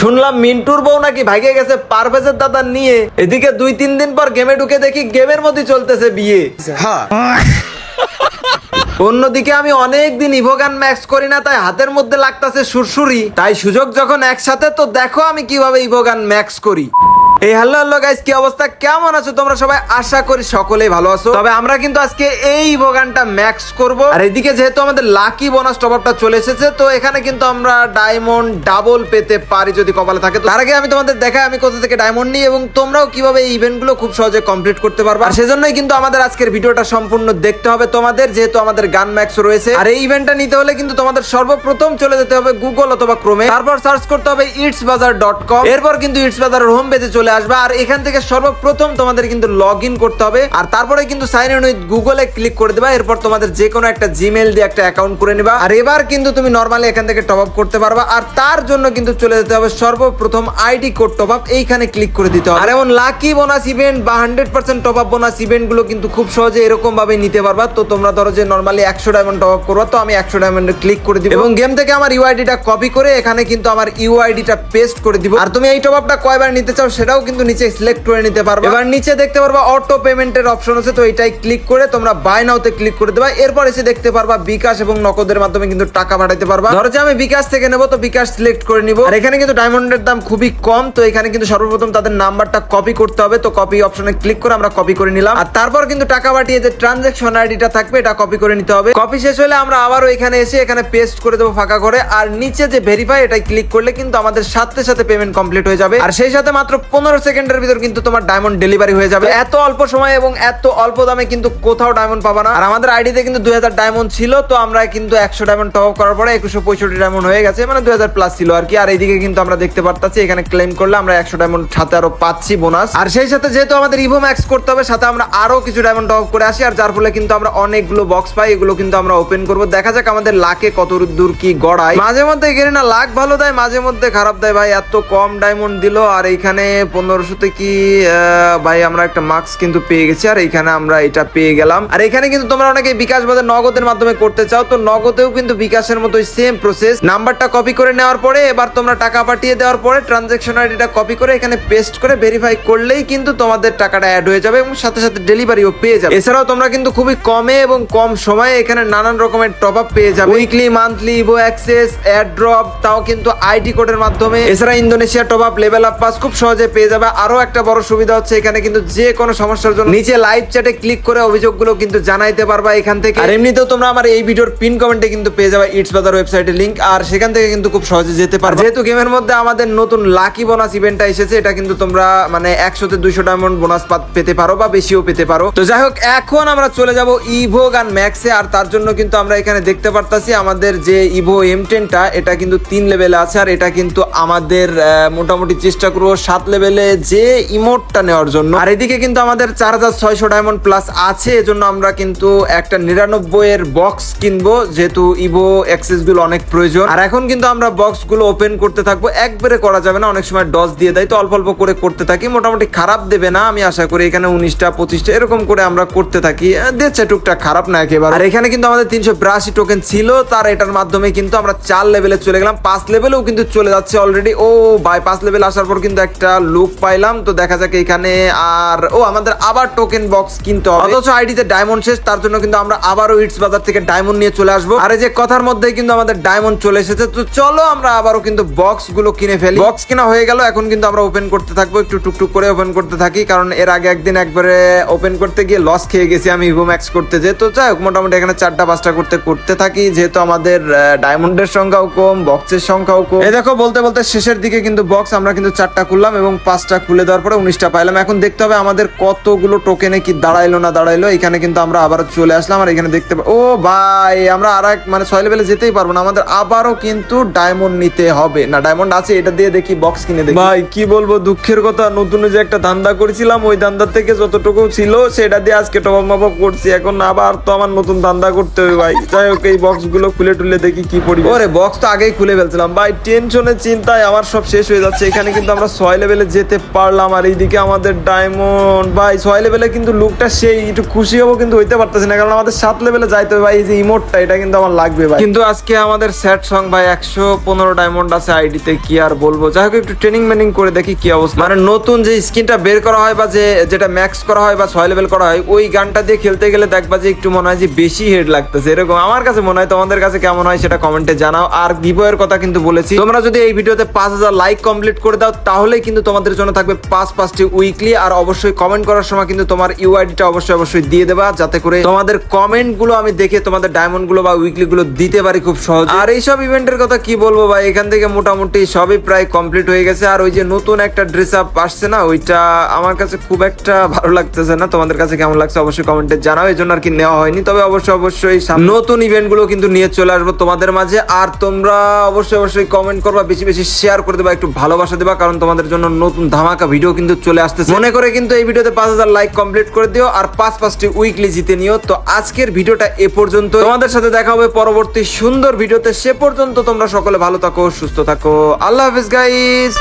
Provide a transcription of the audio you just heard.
শুনলাম মিন্টুর বউ নাকি ভাগে গেছে পারভেজের দাদা নিয়ে। এদিকে দুই তিন দিন পর গেমে ঢুকে দেখি গেমের মধ্যে চলতেছে বিয়ে। হ্যাঁ। অন্যদিকে আমি অনেকদিন ইভোগান ম্যাক্স করি না তাই হাতের মধ্যে লাগতেছে সুরসুরি। তাই সুযোগ যখন একসাথে তো দেখো আমি কীভাবে ইভোগান ম্যাক্স করি। এই হ্যালো হ্যালো গাইস কি অবস্থা? কেমন আছো? তোমরা সবাই আশা করি সকলেই ভালো আছো। তবে আমরা কিন্তু আজকে এই ইভোগানটা ম্যাক্স করব। আর এদিকে যেহেতু আমাদের লাকি বোনাস টপ আপটা চলে এসেছে, তো এখানে কিন্তু আমরা ডায়মন্ড ডাবল পেতে পারি যদি কপালে থাকে। তার আগে আমি তোমাদের দেখাই, আমি কোথা থেকে ডায়মন্ড নিই এবং তোমরাও কীভাবে এই ইভেন্টগুলো খুব সহজে কমপ্লিট করতে পারবে। আর সেজন্যই কিন্তু আমাদের আজকের ভিডিওটা সম্পূর্ণ দেখতে হবে তোমাদের, যেহেতু আমাদের গান ম্যাক্স রয়েছে। আর এই ইভেন্টটা নিতে হলে কিন্তু তোমাদের সর্বপ্রথম চলে যেতে হবে গুগল অথবা ক্রোমে তারপর সার্চ করতে হবে ইটস বাজার ডট কম এরপর কিন্তু ইটস বাজারের হোম পেজে চলে আসবে। আর এখান থেকে সর্বপ্রথম তোমাদের কিন্তু লগ ইন করতে হবে। আর তারপরে কিন্তু সাইন ইন উইথ গুগলে ক্লিক করে দেবা। এরপর তোমাদের যে কোনো একটা জিমেল দিয়ে একটা অ্যাকাউন্ট করে নিবা। আর এবার কিন্তু তুমি নর্মালি এখান থেকে টপ আপ করতে পারবা। আর তার জন্য কিন্তু চলে যেতে হবে সর্বপ্রথম আইডি কোড টপ আপ এইখানে ক্লিক করে দিতে হবে। আর এমন লাকি বোনাস ইভেন্ট বা hundred percent top up bonus ইভেন্টগুলো কিন্তু খুব সহজে এরকম ভাবে নিতে পারবা। তো তোমরা ধরো যে নর্মালি একশো ডায়মন্ড টপ আপ করবা, তো আমি একশো ডায়মন্ডে ক্লিক করে দিব। এবং গেম থেকে আমার ইউআইডিটা কপি করে এখানে কিন্তু আমার ইউআইডিটা পেস্ট করে দিব। আর তুমি এই টপ আপটা কয়বার নিতে চাও সেটাও কিন্তু নিচে সিলেক্ট করে নিতে পারবে। এবার নিচে দেখতে পারবা অটো পেমেন্টের অপশন আছে, তো এটাই ক্লিক করে তোমরা বাই নাওতে ক্লিক করে দেবা। এরপর এসে দেখতে পারবা বিকাশ এবং নগদের মাধ্যমে কিন্তু টাকা পাঠাতে পারবা। ধরো যে আমি বিকাশ থেকে নেব, তো বিকাশ সিলেক্ট করে নিব। আর এখানে কিন্তু ডায়মন্ডের দাম খুবই কম, তো এখানে কিন্তু সর্বপ্রথম তাদের নাম্বারটা কপি করতে হবে, তো কপি অপশনে ক্লিক করে আমরা কপি করে নিলাম। আর তারপর কিন্তু টাকা পাঠিয়ে যে ট্রানজাকশন আইডিটা থাকবে, এটা কপি করে নিতে হবে। কপি শেষ হলে আমরা আবারও এখানে এসে এখানে পেস্ট করে দেবো ফাঁকা করে। আর নিচে যে ভেরিফাই এটাই ক্লিক করলে কিন্তু আমাদের সাথে সাথে পেমেন্ট কমপ্লিট হয়ে যাবে। আর সেই সাথে মাত্র পনেরো সেকেন্ডের ভিতর কিন্তু তোমার ডায়মন্ড ডেলিভারি হয়ে যাবে। এত অল্প সময় এবং এত অল্প দামে কিন্তু কোথাও ডায়মন্ড পাবা না। আর আমাদের আইডিতে কিন্তু দুই হাজার ডায়মন্ড ছিল, তো আমরা কিন্তু একশো ডায়মন্ড টপ করার পরে একুশশো পঁয়ষট্টি ডায়মন্ড হয়ে গেছে মানে দুই হাজার প্লাস ছিল আর কি। আর এইদিকে কিন্তু আমরা দেখতে পারতাছি, এখানে ক্লেম করলে আমরা একশো ডায়মন্ড সাথে আরও পাচ্ছি বোনাস আর সেই সাথে যেহেতু আমাদের ইভো ম্যাক্স করতে হবে, সাথে আমরা আরও কিছু ডায়মন্ড টপ করে আসি, আর যার ফলে কিন্তু আমরা অনেকগুলো বক্স পাই, এগুলো কিন্তু আমরা ওপেন করব। দেখা যাক আমাদের লাকে কত দূর কি গড়ায়। মাঝে মধ্যে এখানে না লাখ ভালো দেয় মাঝে মধ্যে খারাপ দেয় ভাই, এত কম ডায়মন্ড দিল, আর এইখানে পনেরোশোতে কি ভাই, আমরা একটা মার্কস কিন্তু পেয়ে গেছি, আর এখানে আমরা এটা পেয়ে গেলাম। আর এখানে কিন্তু তোমরা অনেকে বিকাশ বাজার নগদের মাধ্যমে করতে চাও, তো নগদেও কিন্তু বিকাশের মতোই সেম প্রসেস নাম্বারটা কপি করে নেওয়ার পরে, এবার তোমরা টাকা পাঠিয়ে দেওয়ার পরে ট্রানজাকশন আইডিটা কপি করে এখানে পেস্ট করে ভেরিফাই করলেই কিন্তু তোমাদের টাকাটা অ্যাড হয়ে যাবে এবং সাথে সাথে ডেলিভারিও পেয়ে যাবে। এছাড়াও তোমরা কিন্তু খুবই কমে এবং কম সময়ে এখানে নানান রকমের টপ আপ পেয়ে যাবে। Weekly monthly evo access airdrop তাও কিন্তু আইডি কোডের মাধ্যমে। এছাড়া Indonesia top up level up pass খুব সহজে পেয়ে যাবে। আরও একটা বড় সুবিধা হচ্ছে এখানে কিন্তু যে কোনো সমস্যার জন্য নিচে লাইভ চ্যাটে ক্লিক করে অভিযোগগুলো কিন্তু জানাইতে পারবা এখান থেকে। আর এমনিতেও তোমরা আমার এই ভিডিওর পিন কমেন্টে কিন্তু পেয়ে যাবে ইটস বাজার ওয়েবসাইটের লিংক আর সেখান থেকে কিন্তু খুব সহজে যেতে পারবে। যেহেতু গেমের মধ্যে আমাদের নতুন লাকি বোনাস ইভেন্টটা এসেছে এটা কিন্তু তোমরা মানে একশোতে দুইশো ডায়মন্ড বোনাস পেতে পারো বা বেশিও পেতে পারো। তো যাই হোক এখন আমরা চলে যাব ইভো গান ম্যাক্সে আর তার জন্য কিন্তু আমরা এখানে দেখতে পারতাছি আমাদের যে ইভো এম টেনটা এটা কিন্তু তিন লেভেলে আছে আর এটা কিন্তু আমাদের মোটামুটি চেষ্টা করব সাত লেভেলে যে ইমোটটা নেওয়ার জন্য। আর এদিকে কিন্তু আমাদের চার হাজার ছয়শো ডায়মন্ড প্লাস আছে, এজন্য আমরা কিন্তু একটা নিরানব্বই এর বক্স কিনবো, যেহেতু ইভো অ্যাক্সেসগুলো অনেক প্রয়োজন। আর এখন কিন্তু আমরা বক্সগুলো ওপেন করতে থাকব। একবারে করা যাবে না, অনেক সময় ডস দিয়ে দেয়, তো অল্প অল্প করে করতে থাকি। মোটামুটি খারাপ দেবে না, আমি আশা করি এখানে উনিশটা, পঁচিশটা, এরকম করে আমরা করতে থাকি। দিচ্ছে টুকটাক খারাপ না একেবারে। আর এখানে কিন্তু আমাদের তিনশো বিরাশি টোকেন ছিল, তার এটার মাধ্যমে কিন্তু আমরা চার লেভেলে চলে গেলাম। পাঁচ লেভেলেও কিন্তু চলে যাচ্ছে অলরেডি ও বাই পাঁচ লেভেল আসার পর কিন্তু একটা লুক পাইলাম, তো দেখা যাক এখানে আর, ও, আমাদের আবার টোকেন বক্স কিনতে হবে। অথচ আইডিতে ডায়মন্ড শেষ, তার জন্য কিন্তু আমরা আবারও ইটস বাজার থেকে ডায়মন্ড নিয়ে চলে আসব। আর এই যে কথার মধ্যেই কিন্তু আমাদের ডায়মন্ড চলে এসেছে, তো চলো আমরা আবারও কিন্তু বক্সগুলো কিনে ফেলি। বক্স কিনা হয়ে গেল, এখন কিন্তু আমরা ওপেন করতে থাকব, একটু টুকটুক করে ওপেন করতে থাকি, কারণ এর আগে একদিন একবারে ওপেন করতে গিয়ে লস খেয়ে গেছি আমি ইভো ম্যাক্স করতে যে, তো যাই হোক, মোটামুটি এখানে চারটা পাঁচটা করতে করতে থাকি, যেহেতু আমাদের ডায়মন্ডের সংখ্যাও কম বক্সের সংখ্যাও কম। এ দেখো, বলতে বলতে শেষের দিকে কিন্তু বক্স আমরা কিন্তু চারটা খুললাম এবং পাঁচটা খুলে দেওয়ার পরে উনিশটা পাইলাম। এখন দেখতে হবে আমাদের কতগুলো টোকেনে কি দাঁড়াইলো না দাঁড়াইলো। এখানে কিন্তু আমরা আবার চলে আসলাম আর এখানে দেখতে ও ভাই আমরা আর এক মানে ছয় লেভেলে যেতেই পারব না। আমাদের আবারও কিন্তু ডায়মন্ড নিতে হবে। না ডায়মন্ড আছে এটা দিয়ে দেখি বক্স কিনে দেখি। ভাই কি বলব দুঃখের কথা নতুন যে একটা ধান্দা করেছিলাম ওই ধান্দা থেকে যতটুকু ছিল সেটা দিয়ে আজকে টপ মাপক করছি। এখন আবার তো আমার নতুন ধান্দা করতে হবে ভাই। যাই হোক এই বক্সগুলো খুলে টুলে দেখি কি পড়ি ওরে বক্স তো আগেই খুলে ফেলছিলাম। ভাই টেনশনের চিন্তায় আমার সব শেষ হয়ে যাচ্ছে। এখানে কিন্তু আমরা ছয় লেভেলে যেতে পারলাম আর এইদিকে আমাদের ডায়মন্ড ভাই ছয় লেভেলে কিন্তু লুকটা সেই একটু খুশি হব কিন্তু হইতে পারতেছি না কারণ আমাদের সাত লেভেলে যাইতে হবে ভাই এই যে ইমোটটা এটা কিন্তু আমার লাগবে ভাই। কিন্তু আজকে আমাদের স্যাড সং ভাই একশো পনেরো ডায়মন্ড আছে আইডিতে কি আর বলব? যাই হোক একটু ট্রেনিং মেনিং করে দেখি কি অবস্থা। মানে নতুন যে স্কিনটা বের করা হয় বা যে যেটা ম্যাক্স করা হয় বা ছয় লেভেল করা হয় ওই গানটা দিয়ে খেলতে গেলে দেখবা যে একটু মনে হয় যে বেশি হেড লাগতেছে। এরকম আমার কাছে মনে হয় তোমাদের কাছে কেমন হয় সেটা কমেন্টে জানাও। আর গিভওয়ের কথা কিন্তু বলেছি তোমরা যদি এই ভিডিওতে পাঁচ হাজার লাইক কমপ্লিট করে দাও তাহলেই কিন্তু তোমাদের জন্য থাকবে পাঁচ পাঁচটি উইকলি, আর অবশ্যই কমেন্ট করার সময় কিন্তু তোমার ইউআইডিটা অবশ্যই অবশ্যই দিয়ে দেবা, যাতে করে তোমাদের কমেন্টগুলো আমি দেখে তোমাদের ডায়মন্ডগুলো বা উইকলি গুলো দিতে পারি খুব সহজ। আর এইসব ইভেন্টের কথা কি বলব ভাই, এখান থেকে মোটামুটি সবই প্রায় কমপ্লিট হয়ে গেছে, আর ওই যে নতুন একটা ড্রেস আপ আসছে না, ওইটা আমার কাছে খুব একটা ভালো লাগতেছে না, তোমাদের কাছে কেমন লাগছে অবশ্যই কমেন্টে জানাও, এই জন্য আর কি নেওয়া হয়নি, তবে অবশ্যই অবশ্যই নতুন ইভেন্টগুলো কিন্তু নিয়ে চলে আসব তোমাদের মাঝে, আর তোমরা অবশ্যই অবশ্যই কমেন্ট করবা, বেশি বেশি শেয়ার করে দেবা, একটু ভালোবাসা দেবা, কারণ তোমাদের জন্য নতুন ধামাকা ভিডিও কিন্তু চলে আসতেছে। মনে করে কিন্তু এই ভিডিওতে পাঁচ হাজার লাইক কমপ্লিট করে দিও আর পাঁচ পাঁচটি উইকলি জিতে নিও। তো আজকের ভিডিওটা এ পর্যন্ত তোমাদের সাথে দেখা হবে পরবর্তী সুন্দর ভিডিওতে সে পর্যন্ত তোমরা সকলে ভালো থাকো সুস্থ থাকো। আল্লাহ হাফিজ গাইস